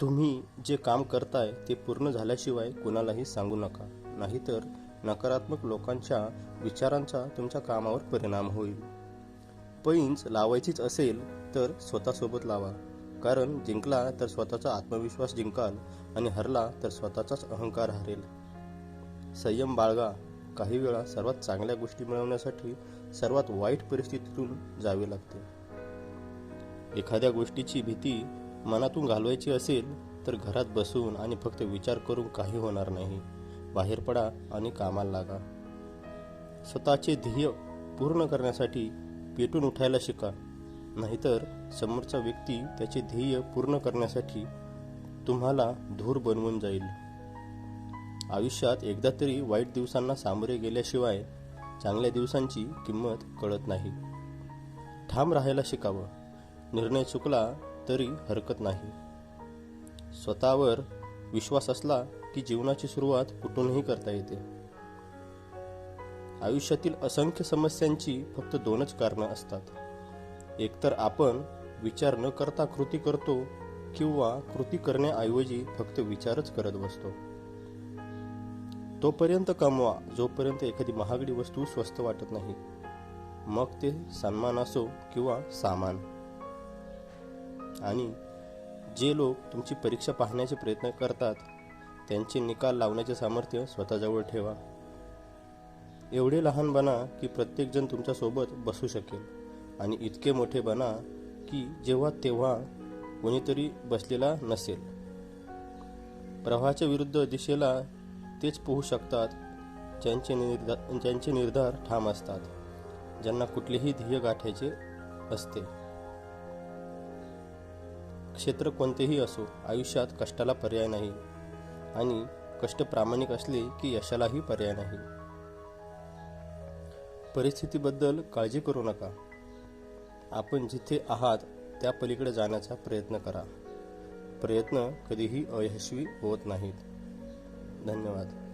तुम्ही जे काम करताय ते पूर्ण झाल्याशिवाय कुणालाही सांगू नका. नाहीतर नकारात्मक लोकांच्या विचारांचा तुमच्या कामावर परिणाम होईल. पैंच लावायचीच असेल तर स्वतःसोबत लावा. कारण जिंकला तर स्वतःचा आत्मविश्वास जिंकाल आणि हरला तर स्वतःचाच अहंकार हरेल. संयम बाळगा. काही वेळा सर्वात चांगल्या गोष्टी मिळवण्यासाठी सर्वात वाईट परिस्थितीतून जावे लागते. एखाद्या गोष्टीची भीती मनातून घालवायची असेल तर घरात बसून आणि फक्त विचार करून काही होणार नाही. बाहेर पडा आणि कामाला लागा. स्वतःचे ध्येय पूर्ण करण्यासाठी पेटून उठायला शिका. नाहीतर समोरचा व्यक्ती त्याचे ध्येय पूर्ण करण्यासाठी तुम्हाला धूर बनवून जाईल. आयुष्यात एकदा तरी वाईट दिवसांना सामोरे गेल्याशिवाय चांगल्या दिवसांची किंमत कळत नाही. ठाम राहायला शिकावं. निर्णय चुकला तरी हरकत नाही. स्वतःवर विश्वास असला की जीवनाची सुरुवात कुठूनही करता येते. आयुष्यातील असंख्य समस्यांची फक्त दोनच कारणं असतात. एकतर आपण विचार न करता कृती करतो किंवा कृती करण्याऐवजी फक्त विचारच करत बसतो. तोपर्यंत कमवा जोपर्यंत एखादी महागडी वस्तू स्वस्त वाटत नाही. मग ते सन्मान असो किंवा सामान. आणि जे लोक तुमची परीक्षा पाहण्याचे प्रयत्न करतात त्यांचे निकाल लावण्याचे सामर्थ्य स्वतःजवळ ठेवा. एवढे लहान बना की प्रत्येकजण तुमच्यासोबत बसू शकेल. आणि इतके मोठे बना की जेव्हा तेव्हा कोणीतरी बसलेला नसेल. प्रवाहाच्या विरुद्ध दिशेला तेच पोहू शकतात ज्यांचे निर्धार ज्यांचे निर्धार ठाम असतात ज्यांना कुठलेही ध्येय गाठायचे असते. क्षेत्र कोणतेही असो आयुष्यात कष्टाला पर्याय नाही. आणि कष्ट प्रामाणिक असले की यशालाही पर्याय नाही. परिस्थितीबद्दल काळजी करू नका. आपण जिथे आहात त्या पलीकडे जाण्याचा प्रयत्न करा. प्रयत्न कधीही अयशस्वी होत नाहीत. धन्यवाद.